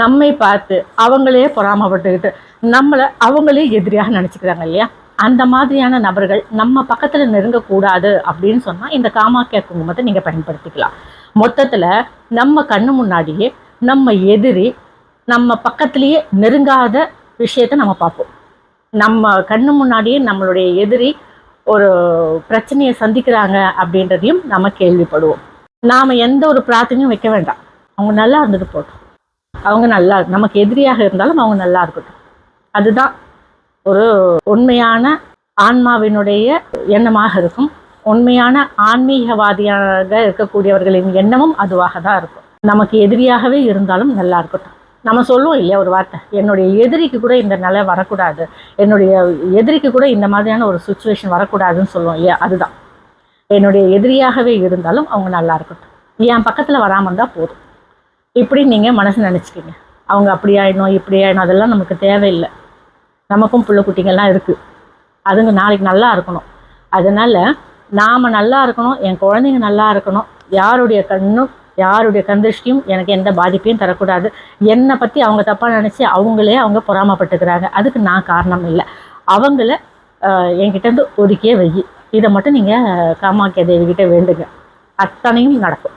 நம்மை பார்த்து அவங்களே பொறாமப்பட்டுக்கிட்டு நம்மளை அவங்களே எதிரியாக நினச்சிக்கிறாங்க இல்லையா? அந்த மாதிரியான நபர்கள் நம்ம பக்கத்தில் நெருங்கக்கூடாது அப்படின்னு சொன்னால் இந்த காமாக்கியா குங்குமத்தை நீங்கள் பயன்படுத்திக்கலாம். மொத்தத்தில் நம்ம கண்ணு முன்னாடியே நம்ம எதிரி நம்ம பக்கத்துலேயே நெருங்காத விஷயத்தை நம்ம பார்ப்போம். நம்ம கண்ணு முன்னாடியே நம்மளுடைய எதிரி ஒரு பிரச்சனையை சந்திக்கிறாங்க அப்படின்றதையும் நம்ம கேள்விப்படுவோம். நாம் எந்த ஒரு பிரார்த்தனையும் வைக்க வேண்டாம். அவங்க நல்லா இருந்துட்டு போட்டோம் அவங்க நல்லா நமக்கு எதிரியாக இருந்தாலும் அவங்க நல்லா இருக்கட்டும். அதுதான் ஒரு உண்மையான ஆன்மாவினுடைய எண்ணமாக இருக்கும். உண்மையான ஆன்மீகவாதியாக இருக்கக்கூடியவர்களின் எண்ணமும் அதுவாக தான் இருக்கும். நமக்கு எதிரியாகவே இருந்தாலும் நல்லா இருக்கட்டும். நம்ம சொல்லுவோம் இல்லையா ஒரு வார்த்தை? என்னுடைய எதிரிக்கு கூட இந்த நிலை வரக்கூடாது. என்னுடைய எதிரிக்கு கூட இந்த மாதிரியான ஒரு சுச்சுவேஷன் வரக்கூடாதுன்னு சொல்லுவோம் இல்லையா? அதுதான். என்னுடைய எதிரியாகவே இருந்தாலும் அவங்க நல்லா இருக்கட்டும். என் பக்கத்தில் வராமல் இருந்தால் போதும். இப்படி நீங்கள் மனசு நினச்சிக்கிங்க. அவங்க அப்படி ஆகிடணும் இப்படி ஆயிடணும் அதெல்லாம் நமக்கு தேவையில்லை. நமக்கும் பிள்ளை குட்டிங்கள்லாம் இருக்குது அதுங்க நாளைக்கு நல்லா இருக்கணும். அதனால் நாம் நல்லா இருக்கணும் என் குழந்தைங்க நல்லா இருக்கணும். யாருடைய கண்ணும் யாருடைய கந்திருஷ்டியும் எனக்கு எந்த பாதிப்பையும் தரக்கூடாது. என்னை பற்றி அவங்க தப்பாக நினச்சி அவங்களே அவங்க பொறாமப்பட்டுக்கிறாங்க. அதுக்கு நான் காரணம் இல்லை. அவங்கள ஆஹ், என்கிட்டேருந்து ஒதுக்கியே வை. இதை மட்டும் நீங்கள் காமாக்கிய தேவிகிட்ட வேண்டுங்க. அத்தனையும் நடக்கும்.